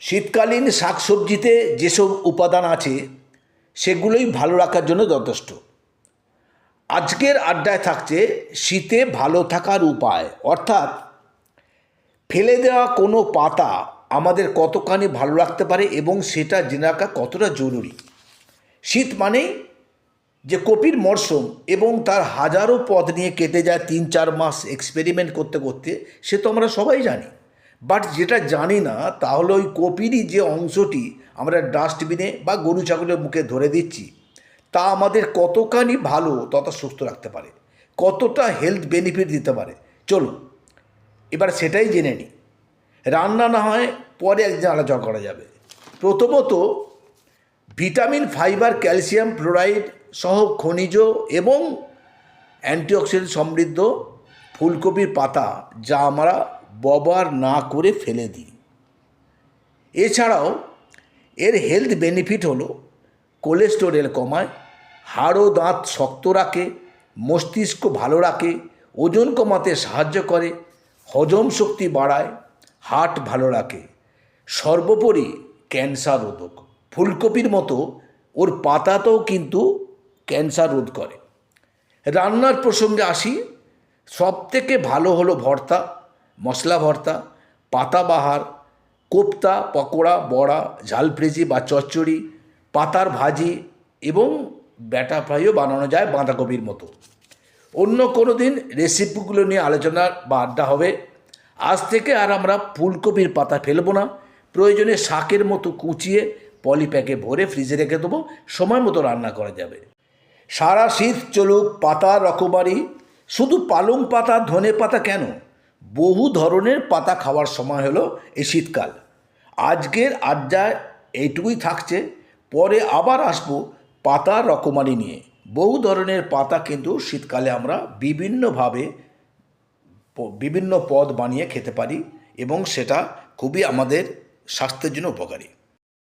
শীতকালীন শাকসবজিতে যেসব উপাদান আছে, সেগুলোই ভালো রাখার জন্য যথেষ্ট। আজকের আড্ডায় থাকছে শীতে ভালো থাকার উপায়। অর্থাৎ, ফেলে দেওয়া কোনো পাতা আমাদের কতখানি ভালো রাখতে পারে এবং সেটা জেনে রাখা কতটা জরুরি। শীত মানেই যে কপির মরশুম এবং তার হাজারো পদ নিয়ে কেটে যায় তিন চার মাস এক্সপেরিমেন্ট করতে করতে, সে তো আমরা সবাই জানি। বাট যেটা জানি না, তাহলে ওই কপিরই যে অংশটি আমরা ডাস্টবিনে বা গরু ছাগলের মুখে ধরে দিচ্ছি, তা আমাদের কতখানি ভালো তত সুস্থ রাখতে পারে, কতটা হেলথ বেনিফিট দিতে পারে। চলুন, এবার সেটাই জেনে নিই। রান্না না হয় পরে একদিন আলোচনা করা যাবে। প্রথমত, ভিটামিন, ফাইবার, ক্যালসিয়াম, ফ্লোরাইড সহ খনিজ এবং অ্যান্টিঅক্সিডেন্ট সমৃদ্ধ ফুলকপির পাতা, যা আমরা ব্যবহার না করে ফেলে দিই। এছাড়াও এর হেলথ বেনিফিট হলো কোলেস্টোরেল কমায়, হাড় ও দাঁত শক্ত রাখে, মস্তিষ্ক ভালো রাখে, ওজন কমাতে সাহায্য করে, হজম শক্তি বাড়ায় হার্ট ভালো রাখে। সর্বোপরি ক্যান্সার রোধক। ফুলকপির মতো ওর পাতাতেও কিন্তু ক্যান্সার রোধ করে। রান্নার প্রসঙ্গে আসি সব থেকে ভালো হলো ভর্তা। মশলা ভর্তা পাতাবাহার কোপ্তা, পকোড়া, বড়া, ঝাল ফ্রেজি বা চচ্চড়ি, পাতার ভাজি এবং ব্যাটা ফ্রাইও বানানো যায় বাঁধাকপির মতো। অন্য কোনো দিন রেসিপিগুলো নিয়ে আলোচনা বা আড্ডা হবে। আজ থেকে আর আমরা ফুলকপির পাতা ফেলব না। প্রয়োজনে শাকের মতো কুচিয়ে পলিপ্যাকে ভরে ফ্রিজে রেখে দেবো। সময় মতো রান্না করা যাবে। সারা শীত চলুক পাতা রকমারি। শুধু পালং পাতা, ধনে পাতা কেন? বহু ধরনের পাতা খাওয়ার সময় হলো এই শীতকাল। আজকের আড্ডায় এইটুকুই থাকছে, পরে আবার আসব পাতা রকমারি নিয়ে। বহু ধরনের পাতা কিন্তু শীতকালে আমরা বিভিন্নভাবে বিভিন্ন পদ বানিয়ে খেতে পারি এবং সেটা খুবই আমাদের স্বাস্থ্যের জন্য উপকারী।